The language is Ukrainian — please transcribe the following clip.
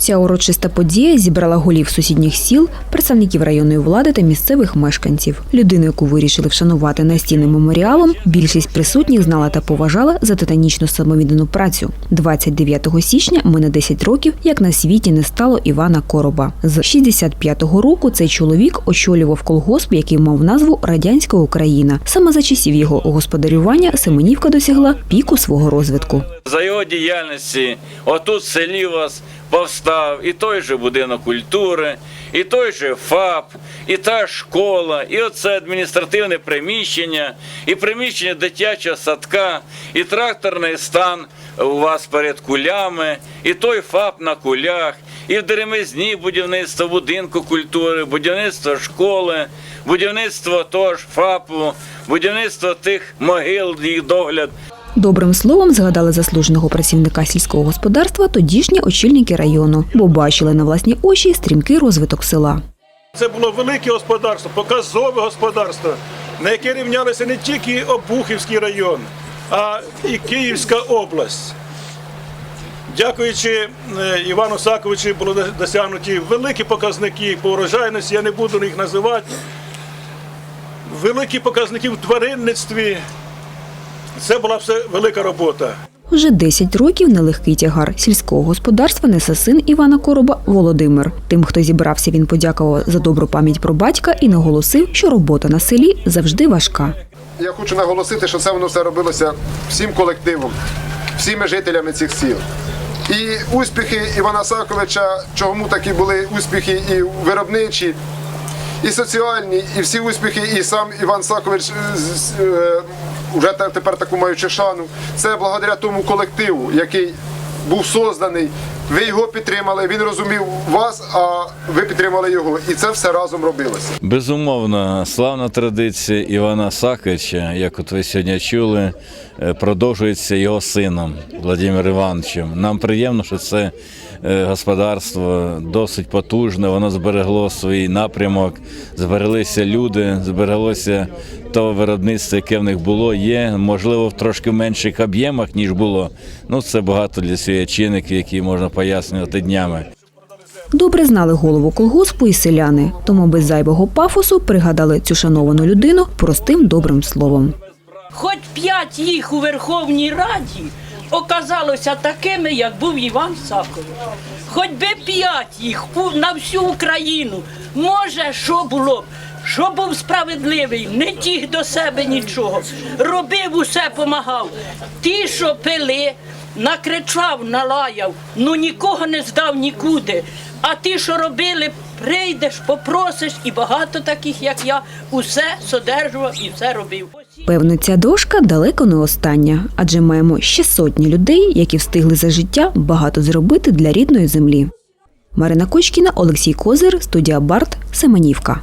Ця урочиста подія зібрала голів сусідніх сіл, представників районної влади та місцевих мешканців. Людину, яку вирішили вшанувати настінним меморіалом, більшість присутніх знала та поважала за титанічну самовіддану працю. 29 січня мине 10 років, як на світі не стало Івана Короба. З 65-го року цей чоловік очолював колгосп, який мав назву Радянська Україна. Саме за часів його господарювання Семенівка досягла піку свого розвитку. За його діяльності отут селі вас повстав і той же будинок культури, і той же ФАП, і та школа, і оце адміністративне приміщення, і приміщення дитячого садка, і тракторний стан у вас перед кулями, і той ФАП на кулях, і в Деремезні будівництво будинку культури, будівництво школи, будівництво того ж ФАПу, будівництво тих могил, їх догляд. Добрим словом згадали заслуженого працівника сільського господарства тодішні очільники району, бо бачили на власні очі стрімкий розвиток села. Це було велике господарство, показове господарство, на яке рівнялося не тільки Обухівський район, а і Київська область. Дякуючи е, Івану Саковичу, було досягнуті великі показники по урожайності, я не буду їх називати. Великі показники в тваринництві. Це була все велика робота. Вже 10 років нелегкий тягар сільського господарства несе син Івана Короба Володимир. Тим, хто зібрався, він подякував за добру пам'ять про батька і наголосив, що робота на селі завжди важка. Я хочу наголосити, що це воно все робилося всім колективом, всіми жителями цих сіл. І успіхи Івана Саковича, чому такі були успіхи і виробничі, і соціальні, і всі успіхи, і сам Іван Сакович е, е, вже те- тепер таку маючи шану. Це благодаря тому колективу, який був созданий. Ви його підтримали, він розумів вас, а ви підтримали його. І це все разом робилося. Безумовно, славна традиція Івана Саковича, як от ви сьогодні чули, е, продовжується його сином Владимиром Івановичем. Нам приємно, що це е, господарство досить потужне, воно зберегло свій напрямок, збереглися люди, збереглося то виробництво, яке в них було, є, можливо, в трошки менших об'ємах, ніж було. Ну, це багато для чинників, які можна пояснювати днями. Добре знали голову колгоспу і селяни, тому без зайвого пафосу пригадали цю шановану людину простим добрим словом. Хоч п'ять їх у Верховній Раді оказалося такими, як був Іван Сакович. Хоч би п'ять їх на всю Україну. Може, що було б? Що був справедливий, не тіг до себе нічого. Робив усе, помагав. Ті, що пили, накричав, налаяв, ну нікого не здав нікуди. А ті, що робили, прийдеш, попросиш, і багато таких, як я, усе содержував і все робив. Певно, ця дошка далеко не остання, адже маємо ще сотні людей, які встигли за життя багато зробити для рідної землі. Марина Кочкіна, Олексій Козир, студія Барт, Семенівка.